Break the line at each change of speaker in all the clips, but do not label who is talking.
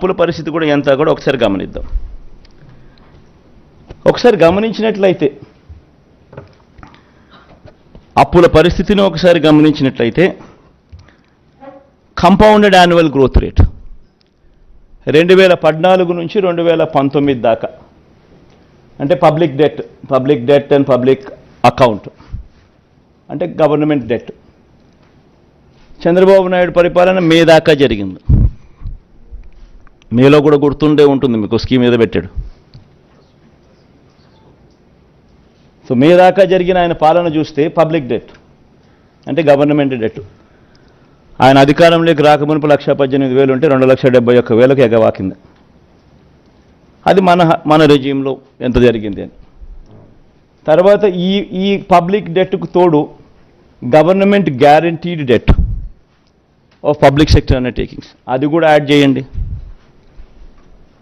అప్పుల పరిస్థితి కూడా ఎంత కూడా ఒకసారి గమనిద్దాం. ఒకసారి గమనించినట్లయితే అప్పుల పరిస్థితిని ఒకసారి గమనించినట్లయితే కంపౌండెడ్ యాన్యువల్ గ్రోత్ రేట్ రెండు వేల పద్నాలుగు నుంచి రెండు వేల పంతొమ్మిది దాకా. అంటే public debt public debt and public account అంటే గవర్నమెంట్ డెట్ చంద్రబాబు నాయుడు పరిపాలన మే దాకా జరిగింది. మీలో కూడా గుర్తుండే ఉంటుంది మీకు స్కీమ్ మీద పెట్టాడు. సో మీ దాకా జరిగిన ఆయన పాలన చూస్తే పబ్లిక్ డెట్ అంటే గవర్నమెంట్ డెట్ ఆయన అధికారంలోకి రాకమునుపు లక్ష పద్దెనిమిది వేలు ఉంటే రెండు లక్ష డెబ్బై ఒక్క వేలకు ఎగవాకింది. అది మన మన రెజీంలో ఎంత జరిగింది అని. తర్వాత ఈ ఈ పబ్లిక్ డెట్కు తోడు government guaranteed debt of public sector undertakings అది కూడా యాడ్ చేయండి.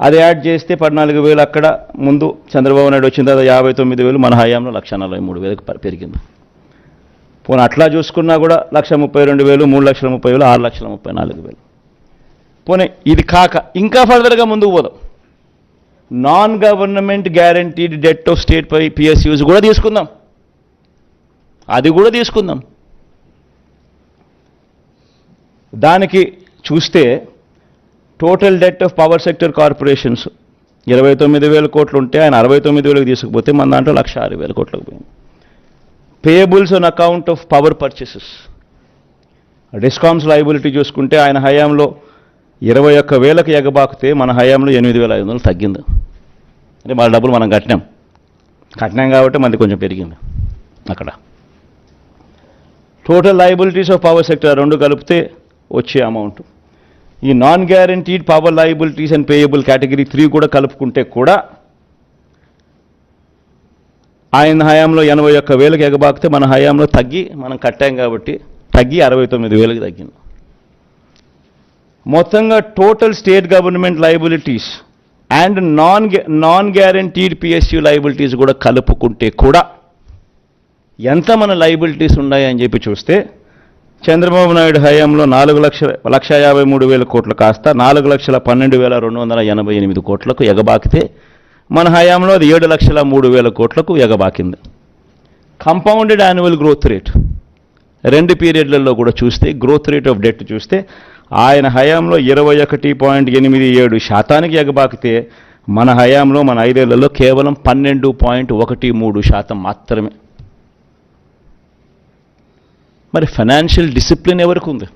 అది యాడ్ చేస్తే పద్నాలుగు వేలు అక్కడ ముందు చంద్రబాబు నాయుడు వచ్చిన తర్వాత యాభై తొమ్మిది వేలు మన హయాంలో లక్ష నలభై మూడు వేలకు పెరిగింది. పోనీ అట్లా చూసుకున్నా కూడా లక్ష ముప్పై రెండు వేలు మూడు లక్షల ముప్పై వేలు ఆరు లక్షల ముప్పై నాలుగు వేలు. పోనీ ఇది కాక ఇంకా ఫర్దర్గా ముందుకు పోదాం. Non government guaranteed debt of state pi PSUs కూడా తీసుకుందాం. అది కూడా తీసుకుందాం. దానికి చూస్తే total debt of power sector corporations ఇరవై తొమ్మిది వేల కోట్లు ఉంటే ఆయన అరవై తొమ్మిది వేలకు తీసుకుపోతే మన దాంట్లో లక్ష ఆరు వేల కోట్లకు పోయింది. Payables on account of power purchases discoms liability చూసుకుంటే ఆయన హయాంలో ఇరవై ఒక్క వేలకు ఎగబాకితే మన హయాంలో ఎనిమిది వేల ఐదు వందలు తగ్గింది. అంటే మన డబ్బులు మనం కట్టినాం. కట్టినాం కాబట్టి మనది కొంచెం పెరిగింది అక్కడ. Total liabilities of power sector రెండు కలిపితే వచ్చే అమౌంట్ ఈ non guaranteed power liabilities and payable category three కూడా కలుపుకుంటే కూడా ఆయన హయాంలో ఎనభై ఒక్క వేలకు ఎగబాకితే మన హయాంలో తగ్గి మనం కట్టాం కాబట్టి తగ్గి అరవై తొమ్మిది వేలకు తగ్గింది. మొత్తంగా total state government liabilities and non non guaranteed PSU liabilities కూడా కలుపుకుంటే కూడా ఎంత మన లయబిలిటీస్ ఉన్నాయని చెప్పి చూస్తే చంద్రబాబు నాయుడు హయాంలో నాలుగు లక్షల లక్ష యాభై మూడు వేల కోట్లు కాస్త నాలుగు లక్షల పన్నెండు వేల రెండు వందల ఎనభై ఎనిమిది కోట్లకు ఎగబాకితే మన హయాంలో అది ఏడు లక్షల మూడు వేల కోట్లకు ఎగబాకింది. కంపౌండెడ్ యాన్యువల్ గ్రోత్ రేట్ రెండు పీరియడ్లలో కూడా చూస్తే గ్రోత్ రేట్ ఆఫ్ డెట్ చూస్తే ఆయన హయాంలో ఇరవై ఒకటి పాయింట్ ఎనిమిది ఏడు శాతానికి ఎగబాకితే మన హయాంలో మన ఐదేళ్ళలో కేవలం పన్నెండు పాయింట్ ఒకటి మూడు శాతం మాత్రమే. మరి ఫైనాన్షియల్ డిసిప్లిన్ ఎవరికి ఉంది?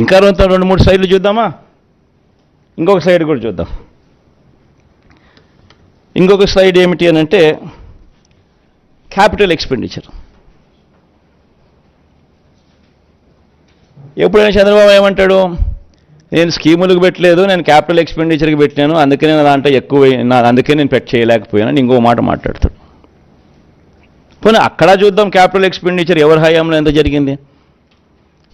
ఇంకా రెండు రెండు మూడు సైడ్లు చూద్దామా? ఇంకొక సైడ్ కూడా చూద్దాం. ఇంకొక సైడ్ ఏమిటి అని అంటే క్యాపిటల్ ఎక్స్పెండిచర్ ఎప్పుడైనా చంద్రబాబు ఏమంటాడు? నేను స్కీములకు పెట్టలేదు నేను క్యాపిటల్ ఎక్స్పెండిచర్కి పెట్టినాను అందుకే నా దాంట్లో ఎక్కువ అందుకే నేను పెట్ చేయలేకపోయాను ఇంకో మాట మాట్లాడతాడు. పోనీ అక్కడ చూద్దాం క్యాపిటల్ ఎక్స్పెండిచర్ ఎవరి హయాంలో ఎంత జరిగింది?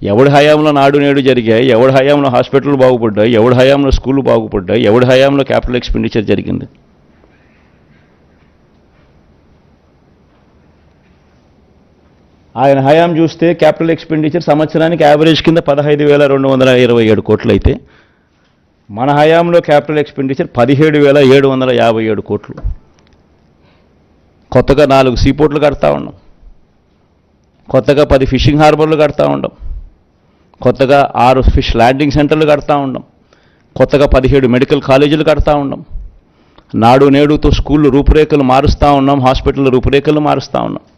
ఎవడి హయాంలో నాడు నేడు జరిగాయి? ఎవడి హయాంలో హాస్పిటల్ బాగుపడ్డాయి? ఎవడి హయాంలో స్కూళ్ళు బాగుపడ్డాయి? ఎవడి హయాంలో క్యాపిటల్ ఎక్స్పెండిచర్ జరిగింది? ఆయన హయాం చూస్తే క్యాపిటల్ ఎక్స్పెండిచర్ సంవత్సరానికి యావరేజ్ కింద పదహైదు వేల రెండు వందల ఇరవై ఏడు కోట్లు అయితే మన హయాంలో క్యాపిటల్ ఎక్స్పెండిచర్ పదిహేడు వేల ఏడు వందల యాభై ఏడు కోట్లు. కొత్తగా నాలుగు సీపోర్ట్లు కడతా ఉండం. కొత్తగా పది ఫిషింగ్ హార్బర్లు కడతా ఉండం. కొత్తగా ఆరు ఫిష్ ల్యాండింగ్ సెంటర్లు కడతా ఉండం. కొత్తగా పదిహేడు మెడికల్ కాలేజీలు కడతా ఉండం. నాడు నేడుతో స్కూళ్ళు రూపురేఖలు మారుస్తూ ఉన్నాం హాస్పిటల్ రూపురేఖలు మారుస్తూ ఉన్నాం